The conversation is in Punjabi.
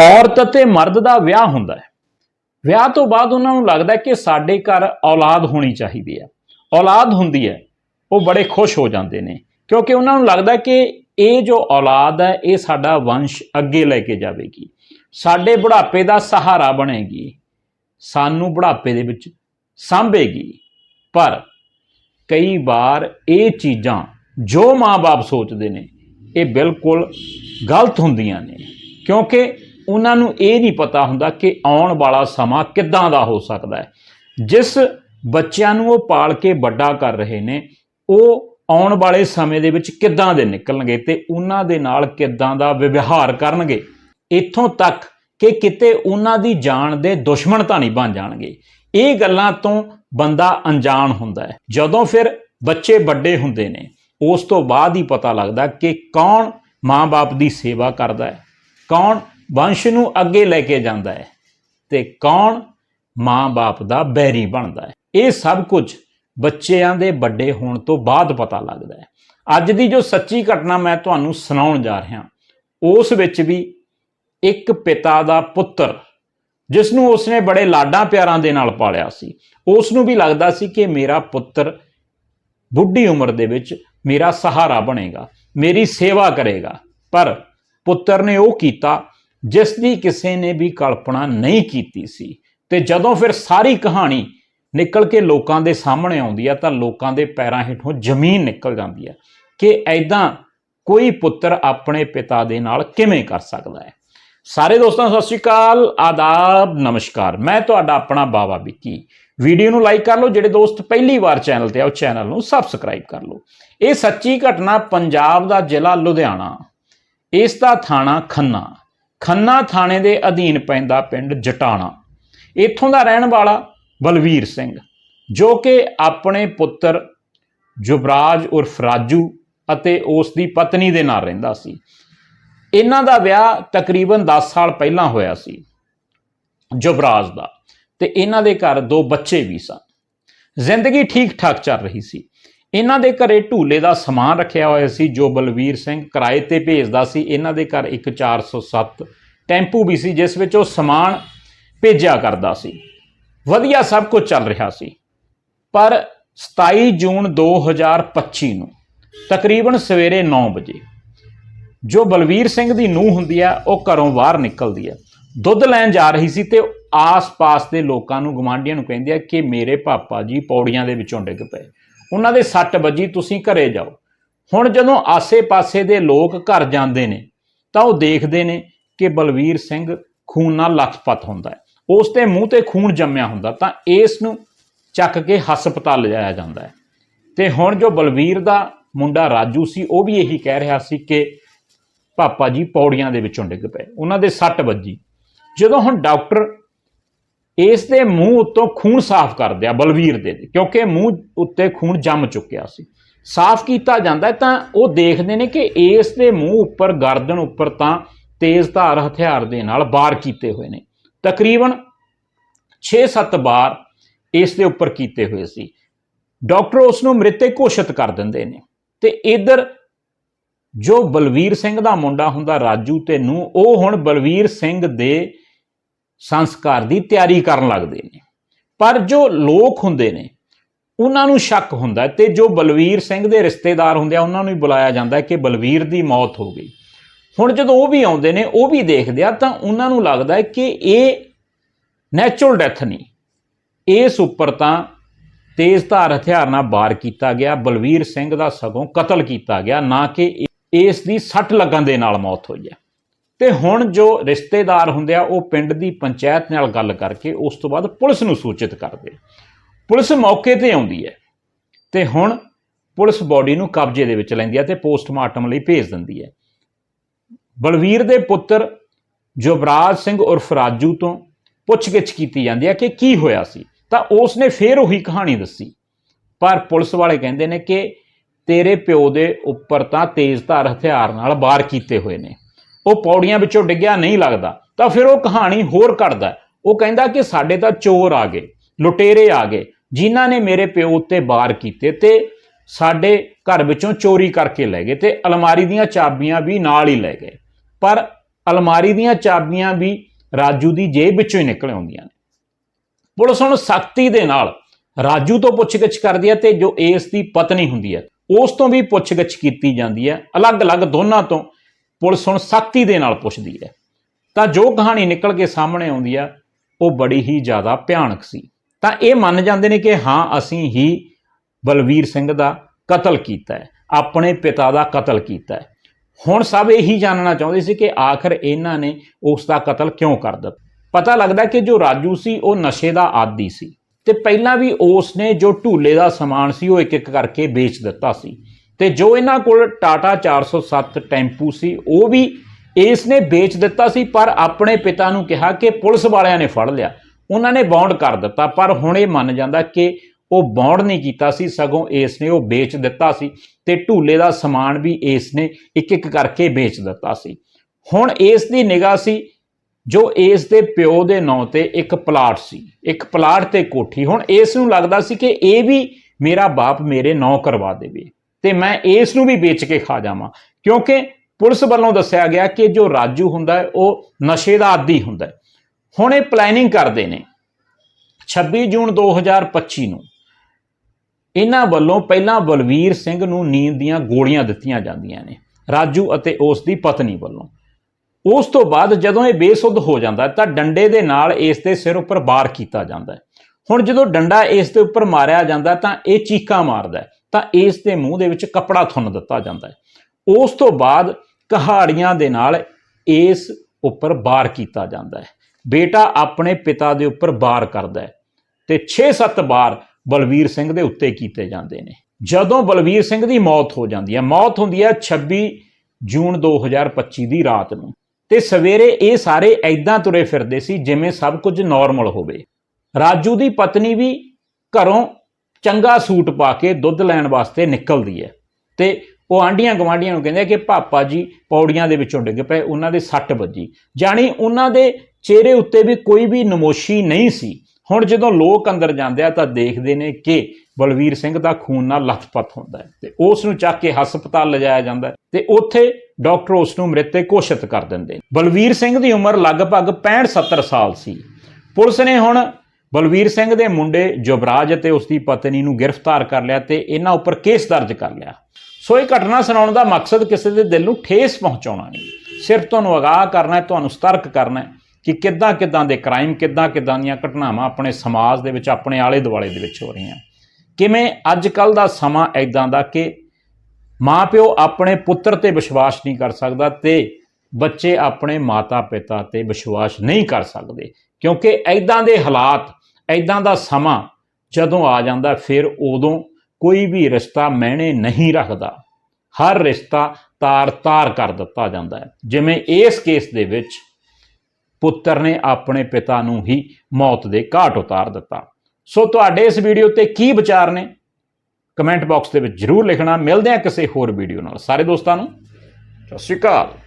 ਔਰਤ ਅਤੇ ਮਰਦ ਦਾ ਵਿਆਹ ਹੁੰਦਾ ਹੈ। ਵਿਆਹ ਤੋਂ ਬਾਅਦ ਉਹਨਾਂ ਨੂੰ ਲੱਗਦਾ ਕਿ ਸਾਡੇ ਘਰ ਔਲਾਦ ਹੋਣੀ ਚਾਹੀਦੀ ਹੈ। ਔਲਾਦ ਹੁੰਦੀ ਹੈ, ਉਹ ਬੜੇ ਖੁਸ਼ ਹੋ ਜਾਂਦੇ ਨੇ, ਕਿਉਂਕਿ ਉਹਨਾਂ ਨੂੰ ਲੱਗਦਾ ਕਿ ਇਹ ਜੋ ਔਲਾਦ ਹੈ, ਇਹ ਸਾਡਾ ਵੰਸ਼ ਅੱਗੇ ਲੈ ਕੇ ਜਾਵੇਗੀ। ਸਾਡੇ ਬੁਢਾਪੇ ਦਾ ਸਹਾਰਾ ਬਣੇਗੀ, ਸਾਨੂੰ ਬੁਢਾਪੇ ਦੇ ਵਿੱਚ ਸਾਂਭੇਗੀ। ਪਰ ਕਈ ਵਾਰ ਇਹ ਚੀਜ਼ਾਂ ਜੋ ਮਾਪੇ ਸੋਚਦੇ ਨੇ, ਇਹ ਬਿਲਕੁਲ ਗਲਤ ਹੁੰਦੀਆਂ ਨੇ, ਕਿਉਂਕਿ ਉਹਨਾਂ ਨੂੰ ਇਹ ਨਹੀਂ ਪਤਾ ਹੁੰਦਾ ਕਿ ਆਉਣ ਵਾਲਾ ਸਮਾਂ ਕਿੱਦਾਂ ਦਾ ਹੋ ਸਕਦਾ ਹੈ। ਜਿਸ ਬੱਚਿਆਂ ਨੂੰ ਉਹ ਪਾਲ ਕੇ ਵੱਡਾ ਕਰ ਰਹੇ ਨੇ, ਉਹ ਆਉਣ ਵਾਲੇ ਸਮੇਂ ਦੇ ਵਿੱਚ ਕਿੱਦਾਂ ਦੇ ਨਿਕਲਣਗੇ ਤੇ ਉਹਨਾਂ ਦੇ ਨਾਲ ਕਿੱਦਾਂ ਦਾ ਵਿਵਹਾਰ ਕਰਨਗੇ। ਇੱਥੋਂ ਤੱਕ ਕਿ ਕਿਤੇ ਉਹਨਾਂ ਦੀ ਜਾਨ ਦੇ ਦੁਸ਼ਮਣ ਤਾਂ ਨਹੀਂ ਬਣ ਜਾਣਗੇ। ਇਹ ਗੱਲਾਂ ਤੋਂ ਬੰਦਾ ਅਣਜਾਣ ਹੁੰਦਾ ਹੈ। ਜਦੋਂ ਫਿਰ ਬੱਚੇ ਵੱਡੇ ਹੁੰਦੇ ਨੇ, ਉਸ ਤੋਂ ਬਾਅਦ ਹੀ ਪਤਾ ਲੱਗਦਾ ਕਿ ਕੌਣ ਮਾਂ-ਬਾਪ ਦੀ ਸੇਵਾ ਕਰਦਾ ਹੈ, ਕੌਣ ਵੰਸ਼ ਨੂੰ ਅੱਗੇ ਲੈ ਕੇ ਜਾਂਦਾ ਹੈ ਤੇ ਕੌਣ? ਮਾਂ-ਬਾਪ ਦਾ ਬੈਰੀ ਬਣਦਾ ਹੈ। ਇਹ ਸਭ ਕੁਝ ਬੱਚਿਆਂ ਦੇ ਵੱਡੇ ਹੋਣ ਤੋਂ ਬਾਅਦ ਪਤਾ ਲੱਗਦਾ ਹੈ। ਅੱਜ ਦੀ ਜੋ ਸੱਚੀ ਘਟਨਾ ਮੈਂ ਤੁਹਾਨੂੰ ਸੁਣਾਉਣ ਜਾ ਰਿਹਾ, ਉਸ ਵਿੱਚ ਵੀ ਇੱਕ ਪਿਤਾ ਦਾ ਪੁੱਤਰ, ਜਿਸ ਨੂੰ ਉਸਨੇ ਬੜੇ ਲਾਡਾਂ ਪਿਆਰਾਂ ਦੇ ਨਾਲ ਪਾਲਿਆ ਸੀ, ਉਸ ਨੂੰ ਵੀ ਲੱਗਦਾ ਸੀ ਕਿ ਮੇਰਾ ਪੁੱਤਰ ਬੁੱਢੀ ਉਮਰ ਦੇ ਵਿੱਚ ਮੇਰਾ ਸਹਾਰਾ ਬਣੇਗਾ, ਮੇਰੀ ਸੇਵਾ ਕਰੇਗਾ। ਪਰ ਪੁੱਤਰ ਨੇ ਉਹ ਕੀਤਾ ਜਿਸ ਦੀ ਕਿਸੇ ਨੇ ਵੀ ਕਲਪਨਾ ਨਹੀਂ ਕੀਤੀ ਸੀ। ਤੇ ਜਦੋਂ ਫਿਰ ਸਾਰੀ ਕਹਾਣੀ ਨਿਕਲ ਕੇ ਲੋਕਾਂ ਦੇ ਸਾਹਮਣੇ ਆਉਂਦੀ ਆ, ਤਾਂ ਲੋਕਾਂ ਦੇ ਪੈਰਾਂ ਹੇਠੋਂ ਜ਼ਮੀਨ ਨਿਕਲ ਜਾਂਦੀ ਹੈ ਕਿ ਐਦਾਂ ਕੋਈ ਪੁੱਤਰ ਆਪਣੇ ਪਿਤਾ ਦੇ ਨਾਲ ਕਿਵੇਂ ਕਰ ਸਕਦਾ ਹੈ। ਸਾਰੇ ਦੋਸਤਾਂ, ਸਤਿ ਸ਼੍ਰੀ ਅਕਾਲ, ਆਦਾਬ, ਨਮਸਕਾਰ। ਮੈਂ ਤੁਹਾਡਾ ਆਪਣਾ ਬਾਵਾ ਵਿੱਕੀ। ਵੀਡੀਓ ਨੂੰ ਲਾਈਕ ਕਰ ਲਓ, ਜਿਹੜੇ ਦੋਸਤ ਪਹਿਲੀ ਵਾਰ ਚੈਨਲ ਤੇ ਆ, ਉਹ ਚੈਨਲ ਨੂੰ ਸਬਸਕ੍ਰਾਈਬ ਕਰ ਲਓ। ਇਹ ਸੱਚੀ ਘਟਨਾ ਪੰਜਾਬ ਦਾ ਜ਼ਿਲ੍ਹਾ ਲੁਧਿਆਣਾ, ਇਸ ਦਾ ਥਾਣਾ ਖੰਨਾ। ਖੰਨਾ ਥਾਣੇ ਦੇ ਅਧੀਨ ਪੈਂਦਾ ਪਿੰਡ ਜਟਾਣਾ। ਇੱਥੋਂ ਦਾ ਰਹਿਣ ਵਾਲਾ ਬਲਵੀਰ ਸਿੰਘ, ਜੋ ਕਿ ਆਪਣੇ ਪੁੱਤਰ ਜੁਬਰਾਜ ਉਰਫ ਰਾਜੂ ਅਤੇ ਉਸ ਦੀ ਪਤਨੀ ਦੇ ਨਾਲ ਰਹਿੰਦਾ ਸੀ। ਇਹਨਾਂ ਦਾ ਵਿਆਹ ਤਕਰੀਬਨ 10 ਸਾਲ ਪਹਿਲਾਂ ਹੋਇਆ ਸੀ ਜੁਬਰਾਜ ਦਾ ਤੇ ਇਹਨਾਂ ਦੇ ਘਰ ਦੋ ਬੱਚੇ ਵੀ ਸਨ। ਜ਼ਿੰਦਗੀ ਠੀਕ ਠਾਕ ਚੱਲ ਰਹੀ ਸੀ। ਇਹਨਾਂ ਦੇ ਘਰੇ ਢੂਲੇ ਦਾ ਸਮਾਨ ਰੱਖਿਆ ਹੋਇਆ ਸੀ, ਜੋ ਬਲਵੀਰ ਸਿੰਘ ਕਿਰਾਏ ਤੇ ਭੇਜਦਾ ਸੀ। ਇਹਨਾਂ ਦੇ ਘਰ ਇੱਕ 407 ਟੈਂਪੂ ਵੀ ਸੀ, ਜਿਸ ਵਿੱਚ ਉਹ ਸਮਾਨ ਭੇਜਿਆ ਕਰਦਾ ਸੀ। ਵਧੀਆ ਸਭ ਕੁਝ ਚੱਲ ਰਿਹਾ ਸੀ। ਪਰ 27 ਜੂਨ 2025 ਨੂੰ ਤਕਰੀਬਨ ਸਵੇਰੇ 9 ਵਜੇ ਜੋ ਬਲਵੀਰ ਸਿੰਘ ਦੀ ਨੂੰਹ ਹੁੰਦੀ ਆ, ਉਹ ਘਰੋਂ ਬਾਹਰ ਨਿਕਲਦੀ ਆ। ਦੁੱਧ ਲੈਣ ਜਾ ਰਹੀ ਸੀ ਤੇ ਆਸ-ਪਾਸ ਦੇ ਲੋਕਾਂ ਨੂੰ ਗਵਾਂਢੀਆਂ ਨੂੰ ਕਹਿੰਦੀ ਆ ਕਿ ਮੇਰੇ ਪਾਪਾ ਜੀ ਪੌੜੀਆਂ ਦੇ ਵਿੱਚੋਂ ਡਿੱਗ ਪਏ। ਉਹਨਾਂ ਦੇ ਸੱਟ ਵੱਜੀ, ਤੁਸੀਂ ਘਰੇ ਜਾਓ। ਹੁਣ ਜਦੋਂ ਆਸੇ-ਪਾਸੇ ਦੇ ਲੋਕ ਘਰ ਜਾਂਦੇ ਨੇ, ਤਾਂ ਉਹ ਦੇਖਦੇ ਨੇ ਕਿ ਬਲਵੀਰ ਸਿੰਘ ਖੂਨ ਨਾਲ ਲੱਥਪੱਥ ਹੁੰਦਾ ਹੈ। ਉਸ ਦੇ ਮੂੰਹ ਤੇ ਖੂਨ ਜੰਮਿਆ ਹੁੰਦਾ, ਤਾਂ ਇਸ ਨੂੰ ਚੱਕ ਕੇ ਹਸਪਤਾਲ ਲਿਜਾਇਆ ਜਾਂਦਾ ਹੈ। ਤੇ ਹੁਣ ਜੋ ਬਲਵੀਰ ਦਾ ਮੁੰਡਾ ਰਾਜੂ ਸੀ, ਉਹ ਵੀ ਇਹੀ ਕਹਿ ਰਿਹਾ ਸੀ ਕਿ ਪਾਪਾ ਜੀ, ਪੌੜੀਆਂ ਦੇ ਵਿੱਚੋਂ ਡਿੱਗ ਪਏ। ਉਹਨਾਂ ਦੇ ਸੱਟ ਵੱਜੀ। ਜਦੋਂ ਹੁਣ ਡਾਕਟਰ ਇਸ ਦੇ ਮੂੰਹ ਉੱਤੋਂ ਖੂਨ ਸਾਫ਼ ਕਰਦੇ ਆ ਬਲਵੀਰ ਦੇ ਕਿਉਂਕਿ ਮੂੰਹ ਉੱਤੇ ਖੂਨ ਜੰਮ ਚੁੱਕਿਆ ਸੀ। ਸਾਫ਼ ਕੀਤਾ ਜਾਂਦਾ ਤਾਂ ਉਹ ਦੇਖਦੇ ਨੇ ਕਿ ਇਸ ਦੇ ਮੂੰਹ ਉੱਪਰ, ਗਰਦਨ ਉੱਪਰ ਤਾਂ ਤੇਜ਼ਧਾਰ ਹਥਿਆਰ ਦੇ ਨਾਲ ਵਾਰ ਕੀਤੇ ਹੋਏ ਨੇ। ਤਕਰੀਬਨ 6-7 ਵਾਰ ਇਸ ਦੇ ਉੱਪਰ ਕੀਤੇ ਹੋਏ ਸੀ। ਡਾਕਟਰ ਉਸ ਨੂੰ ਮ੍ਰਿਤਕ ਘੋਸ਼ਿਤ ਕਰ ਦਿੰਦੇ ਨੇ ਤੇ ਇਧਰ ਜੋ ਬਲਵੀਰ ਸਿੰਘ ਦਾ ਮੁੰਡਾ ਹੁੰਦਾ, ਰਾਜੂ ਤੇ ਨੂੰ, ਉਹ ਹੁਣ ਬਲਵੀਰ ਸਿੰਘ ਦੇ ਸੰਸਕਾਰ ਦੀ ਤਿਆਰੀ ਕਰਨ ਲੱਗਦੇ ਨੇ। ਪਰ ਜੋ ਲੋਕ ਹੁੰਦੇ ਨੇ, ਉਹਨਾਂ ਨੂੰ ਸ਼ੱਕ ਹੁੰਦਾ ਤੇ ਜੋ ਬਲਵੀਰ ਸਿੰਘ ਦੇ ਰਿਸ਼ਤੇਦਾਰ ਹੁੰਦੇ ਆ, ਉਹਨਾਂ ਨੂੰ ਹੀ ਬੁਲਾਇਆ ਜਾਂਦਾ ਕਿ ਬਲਵੀਰ ਦੀ ਮੌਤ ਹੋ ਗਈ। ਹੁਣ ਜਦੋਂ ਉਹ ਵੀ ਆਉਂਦੇ ਨੇ, ਉਹ ਵੀ ਦੇਖਦੇ ਆ, ਤਾਂ ਉਹਨਾਂ ਨੂੰ ਲੱਗਦਾ ਹੈ ਕਿ ਇਹ ਨੈਚੁਰਲ ਡੈਥ ਨਹੀਂ। ਇਸ ਉੱਪਰ ਤਾਂ ਤੇਜ਼ਧਾਰ ਹਥਿਆਰ ਨਾਲ ਵਾਰ ਕੀਤਾ ਗਿਆ, ਬਲਵੀਰ ਸਿੰਘ ਦਾ ਸਗੋਂ ਕਤਲ ਕੀਤਾ ਗਿਆ, ਨਾ ਕਿ ਇਸ ਦੀ ਸੱਟ ਲੱਗਣ ਦੇ ਨਾਲ ਮੌਤ ਹੋਈ ਹੈ। ਤੇ ਹੁਣ ਜੋ ਰਿਸ਼ਤੇਦਾਰ ਹੁੰਦੇ ਆ, ਉਹ ਪਿੰਡ ਦੀ ਪੰਚਾਇਤ ਨਾਲ ਗੱਲ ਕਰਕੇ ਉਸ ਤੋਂ ਬਾਅਦ ਪੁਲਿਸ ਨੂੰ ਸੂਚਿਤ ਕਰਦੇ ਪੁਲਿਸ ਮੌਕੇ ਤੇ ਆਉਂਦੀ ਹੈ ਤੇ ਹੁਣ ਪੁਲਿਸ ਬਾਡੀ ਨੂੰ ਕਬਜ਼ੇ ਦੇ ਵਿੱਚ ਲੈਂਦੀ ਹੈ ਤੇ ਪੋਸਟਮਾਰਟਮ ਲਈ ਭੇਜ ਦਿੰਦੀ ਹੈ। ਬਲਵੀਰ ਦੇ ਪੁੱਤਰ ਜੁਬਰਾਜ ਸਿੰਘ ਉਰਫ ਰਾਜੂ ਤੋਂ ਪੁੱਛਗਿੱਛ ਕੀਤੀ ਜਾਂਦੀ ਹੈ ਕਿ ਕੀ ਹੋਇਆ ਸੀ। ਤਾਂ ਉਸ ਨੇ ਫੇਰ ਉਹੀ ਕਹਾਣੀ ਦੱਸੀ। ਪਰ ਪੁਲਿਸ ਵਾਲੇ ਕਹਿੰਦੇ ਨੇ ਕਿ ਤੇਰੇ ਪਿਓ ਦੇ ਉੱਪਰ ਤਾਂ ਤੇਜ਼ਧਾਰ ਹਥਿਆਰ ਨਾਲ ਵਾਰ ਕੀਤੇ ਹੋਏ ਨੇ। ਉਹ ਪੌੜੀਆਂ ਵਿੱਚੋਂ ਡਿੱਗਿਆ ਨਹੀਂ ਲੱਗਦਾ, ਤਾਂ ਫਿਰ ਉਹ ਕਹਾਣੀ ਹੋਰ ਕੱਢਦਾ ਉਹ ਕਹਿੰਦਾ ਕਿ ਸਾਡੇ ਤਾਂ ਚੋਰ ਆ ਗਏ, ਲੁਟੇਰੇ ਆ ਗਏ, ਜਿਨ੍ਹਾਂ ਨੇ ਮੇਰੇ ਪਿਓ ਉੱਤੇ ਵਾਰ ਕੀਤੇ ਤੇ ਸਾਡੇ ਘਰ ਵਿੱਚੋਂ ਚੋਰੀ ਕਰਕੇ ਲੈ ਗਏ ਤੇ ਅਲਮਾਰੀ ਦੀਆਂ ਚਾਬੀਆਂ ਵੀ ਨਾਲ ਹੀ ਲੈ ਗਏ। ਪਰ ਅਲਮਾਰੀ ਦੀਆਂ ਚਾਬੀਆਂ ਵੀ ਰਾਜੂ ਦੀ ਜੇਬ ਵਿੱਚੋਂ ਹੀ ਨਿਕਲ ਆਉਂਦੀਆਂ ਨੇ। ਪੁਲਿਸ ਹੁਣ ਸਖਤੀ ਦੇ ਨਾਲ ਰਾਜੂ ਤੋਂ ਪੁੱਛਗਿੱਛ ਕਰਦੀ ਹੈ ਤੇ ਜੋ ਇਸ ਦੀ ਪਤਨੀ ਹੁੰਦੀ ਹੈ, ਉਸ ਤੋਂ ਵੀ ਪੁੱਛਗਿੱਛ ਕੀਤੀ ਜਾਂਦੀ ਹੈ। ਅਲੱਗ-ਅਲੱਗ ਦੋਨਾਂ ਤੋਂ ਪੁਲਿਸ ਹੁਣ ਸਖਤੀ ਦੇ ਨਾਲ ਪੁੱਛਦੀ ਹੈ। ਤਾਂ ਜੋ ਕਹਾਣੀ ਨਿਕਲ ਕੇ ਸਾਹਮਣੇ ਆਉਂਦੀ ਆ, ਉਹ ਬੜੀ ਹੀ ਜ਼ਿਆਦਾ ਭਿਆਨਕ ਸੀ। ਤਾਂ ਇਹ ਮੰਨ ਜਾਂਦੇ ਨੇ ਕਿ ਹਾਂ, ਅਸੀਂ ਹੀ ਬਲਵੀਰ ਸਿੰਘ ਦਾ ਕਤਲ ਕੀਤਾ ਹੈ, ਆਪਣੇ ਪਿਤਾ ਦਾ ਕਤਲ ਕੀਤਾ ਹੈ। ਹੁਣ ਸਭ ਇਹੀ ਜਾਣਨਾ ਚਾਹੁੰਦੇ ਸੀ ਕਿ ਆਖਰ ਇਹਨਾਂ ਨੇ ਉਸ ਦਾ ਕਤਲ ਕਿਉਂ ਕਰ ਦਿੱਤਾ। ਪਤਾ ਲੱਗਦਾ ਕਿ ਜੋ ਰਾਜੂ ਸੀ, ਉਹ ਨਸ਼ੇ ਦਾ ਆਦੀ ਸੀ। ਤੇ ਪਹਿਲਾਂ ਵੀ ਉਸ ਨੇ ਜੋ ਢੂਲੇ ਦਾ ਸਮਾਨ ਸੀ, ਉਹ ਇੱਕ ਇੱਕ ਕਰਕੇ ਵੇਚ ਦਿੱਤਾ ਸੀ। ਤੇ ਜੋ ਇਹਨਾਂ ਕੋਲ ਟਾਟਾ 407 ਟੈਂਪੂ ਸੀ, ਉਹ ਵੀ ਇਸ ਨੇ ਵੇਚ ਦਿੱਤਾ ਸੀ, ਪਰ ਆਪਣੇ ਪਿਤਾ ਨੂੰ ਕਿਹਾ ਕਿ ਪੁਲਿਸ ਵਾਲਿਆਂ ਨੇ ਫੜ ਲਿਆ। ਉਹਨਾਂ ਨੇ ਬੌਂਡ ਕਰ ਦਿੱਤਾ, ਪਰ ਹੁਣ ਇਹ ਮੰਨ ਜਾਂਦਾ ਕਿ ਉਹ ਬੌਂਡ ਨਹੀਂ ਕੀਤਾ ਸੀ, ਸਗੋਂ ਇਸ ਨੇ ਉਹ ਵੇਚ ਦਿੱਤਾ ਸੀ ਤੇ ਢੂਲੇ ਦਾ ਸਮਾਨ ਵੀ ਇਸ ਨੇ ਇੱਕ ਇੱਕ ਕਰਕੇ ਵੇਚ ਦਿੱਤਾ ਸੀ। ਹੁਣ ਇਸ ਦੀ ਨਿਗਾਹ ਸੀ, ਜੋ ਇਸ ਦੇ ਪਿਓ ਦੇ ਨਾਂ ਤੇ ਇੱਕ ਪਲਾਟ ਸੀ, ਇੱਕ ਪਲਾਟ ਤੇ ਕੋਠੀ। ਹੁਣ ਇਸ ਨੂੰ ਲੱਗਦਾ ਸੀ ਕਿ ਇਹ ਵੀ ਮੇਰਾ ਬਾਪ ਮੇਰੇ ਨਾਂ ਕਰਵਾ ਦੇਵੇ। ਤੇ ਮੈਂ ਇਸ ਨੂੰ ਵੀ ਵੇਚ ਕੇ ਖਾ ਜਾਵਾਂ। ਕਿਉਂਕਿ ਪੁਲਿਸ ਵੱਲੋਂ ਦੱਸਿਆ ਗਿਆ ਕਿ ਜੋ ਰਾਜੂ ਹੁੰਦਾ ਹੈ, ਉਹ ਨਸ਼ੇ ਦਾ ਆਦੀ ਹੁੰਦਾ ਹੈ। ਹੁਣ ਇਹ ਪਲੈਨਿੰਗ ਕਰਦੇ ਨੇ। 26 ਜੂਨ 2025 ਨੂੰ ਇਹਨਾਂ ਵੱਲੋਂ ਪਹਿਲਾਂ ਬਲਵੀਰ ਸਿੰਘ ਨੂੰ ਨੀਂਦ ਦੀਆਂ ਗੋਲੀਆਂ ਦਿੱਤੀਆਂ ਜਾਂਦੀਆਂ ਨੇ, ਰਾਜੂ ਅਤੇ ਉਸ ਦੀ ਪਤਨੀ ਵੱਲੋਂ। ਉਸ ਤੋਂ ਬਾਅਦ ਜਦੋਂ ਇਹ ਬੇਸੁੱਧ ਹੋ ਜਾਂਦਾ ਤਾਂ ਡੰਡੇ ਦੇ ਨਾਲ ਇਸ ਦੇ ਸਿਰ ਉੱਪਰ ਵਾਰ ਕੀਤਾ ਜਾਂਦਾ ਹੈ। ਹੁਣ ਜਦੋਂ ਡੰਡਾ ਇਸ ਦੇ ਉੱਪਰ ਮਾਰਿਆ ਜਾਂਦਾ ਤਾਂ ਇਹ ਚੀਕਾਂ ਮਾਰਦਾ ਤਾਂ ਇਸ ਦੇ ਮੂੰਹ ਦੇ ਵਿੱਚ ਕੱਪੜਾ ਥੁੰਨ ਦਿੱਤਾ ਜਾਂਦਾ ਹੈ। ਉਸ ਤੋਂ ਬਾਅਦ ਕਹਾੜੀਆਂ ਦੇ ਨਾਲ ਇਸ ਉੱਪਰ ਵਾਰ ਕੀਤਾ ਜਾਂਦਾ ਹੈ। ਬੇਟਾ ਆਪਣੇ ਪਿਤਾ ਦੇ ਉੱਪਰ ਵਾਰ ਕਰਦਾ ਹੈ ਤੇ 6-7 ਵਾਰ ਬਲਵੀਰ ਸਿੰਘ ਦੇ ਉੱਤੇ ਕੀਤੇ ਜਾਂਦੇ ਨੇ। ਜਦੋਂ ਬਲਵੀਰ ਸਿੰਘ ਦੀ ਮੌਤ ਹੋ ਜਾਂਦੀ ਹੈ, ਮੌਤ ਹੁੰਦੀ ਹੈ 26 ਜੂਨ 2025 ਦੀ ਰਾਤ ਨੂੰ। ਤੇ ਸਵੇਰੇ ਇਹ ਸਾਰੇ ਐਦਾਂ ਤੁਰੇ ਫਿਰਦੇ ਸੀ ਜਿਵੇਂ ਸਭ ਕੁਝ ਨਾਰਮਲ ਹੋਵੇ। ਰਾਜੂ ਦੀ ਪਤਨੀ ਵੀ ਘਰੋਂ ਚੰਗਾ ਸੂਟ ਪਾ ਕੇ ਦੁੱਧ ਲੈਣ ਵਾਸਤੇ ਨਿਕਲਦੀ ਹੈ। ਤੇ ਉਹ ਆਂਡੀਆਂ ਗਵਾਂਡੀਆਂ ਨੂੰ ਕਹਿੰਦੇ ਕਿ ਪਾਪਾ ਜੀ ਪੌੜੀਆਂ ਦੇ ਵਿੱਚੋਂ ਡਿੱਗ ਪਏ, ਉਹਨਾਂ ਦੇ ਸੱਟ ਵੱਜੀ। ਜਾਣੀ ਉਹਨਾਂ ਦੇ ਚਿਹਰੇ ਉੱਤੇ ਵੀ ਕੋਈ ਵੀ ਨਮੋਸ਼ੀ ਨਹੀਂ ਸੀ। ਹੁਣ ਜਦੋਂ ਲੋਕ ਅੰਦਰ ਜਾਂਦੇ ਆ ਤਾਂ ਦੇਖਦੇ ਨੇ ਕਿ ਬਲਵੀਰ ਸਿੰਘ ਦਾ ਖੂਨ ਨਾਲ ਲੱਥਪੱਥ ਹੁੰਦਾ ਹੈ ਤੇ ਉਸ ਨੂੰ ਚੱਕ ਕੇ ਹਸਪਤਾਲ ਲਿਜਾਇਆ ਜਾਂਦਾ ਹੈ ਤੇ ਉੱਥੇ ਡਾਕਟਰ ਉਸ ਨੂੰ ਮ੍ਰਿਤੇ ਘੋਸ਼ਿਤ ਕਰ ਦਿੰਦੇ ਨੇ। ਬਲਵੀਰ ਸਿੰਘ ਦੀ ਉਮਰ ਲਗਭਗ 65-70 ਸਾਲ ਸੀ। ਪੁਲਿਸ ਨੇ ਹੁਣ ਬਲਵੀਰ ਸਿੰਘ ਦੇ ਮੁੰਡੇ ਜੁਬਰਾਜ ਅਤੇ ਉਸ ਦੀ ਪਤਨੀ ਨੂੰ ਗ੍ਰਿਫਤਾਰ ਕਰ ਲਿਆ ਤੇ ਇਹਨਾਂ ਉੱਪਰ ਕੇਸ ਦਰਜ ਕਰ ਲਿਆ। ਸੋ ਇਹ ਘਟਨਾ ਸੁਣਾਉਣ ਦਾ ਮਕਸਦ ਕਿਸੇ ਦੇ ਦਿਲ ਨੂੰ ਠੇਸ ਪਹੁੰਚਾਉਣਾ ਨਹੀਂ। ਸਿਰਫ ਤੁਹਾਨੂੰ ਅਗਾਹ ਕਰਨਾ ਹੈ, ਤੁਹਾਨੂੰ ਸਤਰਕ ਕਰਨਾ ਹੈ ਕਿ ਕਿੱਦਾਂ ਕਿੱਦਾਂ ਦੇ ਕ੍ਰਾਈਮ ਕਿੱਦਾਂ ਕਿੱਦਾਂ ਦੀਆਂ ਘਟਨਾਵਾਂ ਆਪਣੇ ਸਮਾਜ ਦੇ ਵਿੱਚ, ਆਪਣੇ ਆਲੇ ਦੁਆਲੇ ਦੇ ਵਿੱਚ ਹੋ ਰਹੀਆਂ ਕਿਵੇਂ ਅੱਜ ਕੱਲ ਦਾ ਸਮਾਂ ਐਦਾਂ ਦਾ ਕਿ ਮਾਪਿਓ ਆਪਣੇ ਪੁੱਤਰ ਤੇ ਵਿਸ਼ਵਾਸ ਨਹੀਂ ਕਰ ਸਕਦਾ ਤੇ ਬੱਚੇ ਆਪਣੇ ਮਾਤਾ-ਪਿਤਾ ਤੇ ਵਿਸ਼ਵਾਸ ਨਹੀਂ ਕਰ ਸਕਦੇ। ਕਿਉਂਕਿ ਐਦਾਂ ਦੇ ਹਾਲਾਤ ਐਦਾਂ ਦਾ ਸਮਾਂ ਜਦੋਂ ਆ ਜਾਂਦਾ, ਫਿਰ ਉਦੋਂ ਕੋਈ ਵੀ ਰਿਸ਼ਤਾ ਮਹਿਣੇ ਨਹੀਂ ਰੱਖਦਾ। ਹਰ ਰਿਸ਼ਤਾ ਤਾਰ-ਤਾਰ ਕਰ ਦਿੱਤਾ ਜਾਂਦਾ ਹੈ। ਜਿਵੇਂ ਇਸ ਕੇਸ ਦੇ ਵਿੱਚ ਪੁੱਤਰ ਨੇ ਆਪਣੇ ਪਿਤਾ ਨੂੰ ਹੀ ਮੌਤ ਦੇ ਘਾਟ ਉਤਾਰ ਦਿੱਤਾ। ਸੋ ਤੁਹਾਡੇ ਇਸ ਵੀਡੀਓ ਤੇ ਕੀ ਵਿਚਾਰ ਨੇ? ਕਮੈਂਟ ਬਾਕਸ ਦੇ ਵਿੱਚ ਜਰੂਰ ਲਿਖਣਾ। ਮਿਲਦੇ ਹਾਂ ਕਿਸੇ ਹੋਰ ਵੀਡੀਓ ਨਾਲ। ਸਾਰੇ ਦੋਸਤਾਂ ਨੂੰ, ਸਤਿ ਸ਼੍ਰੀ ਅਕਾਲ।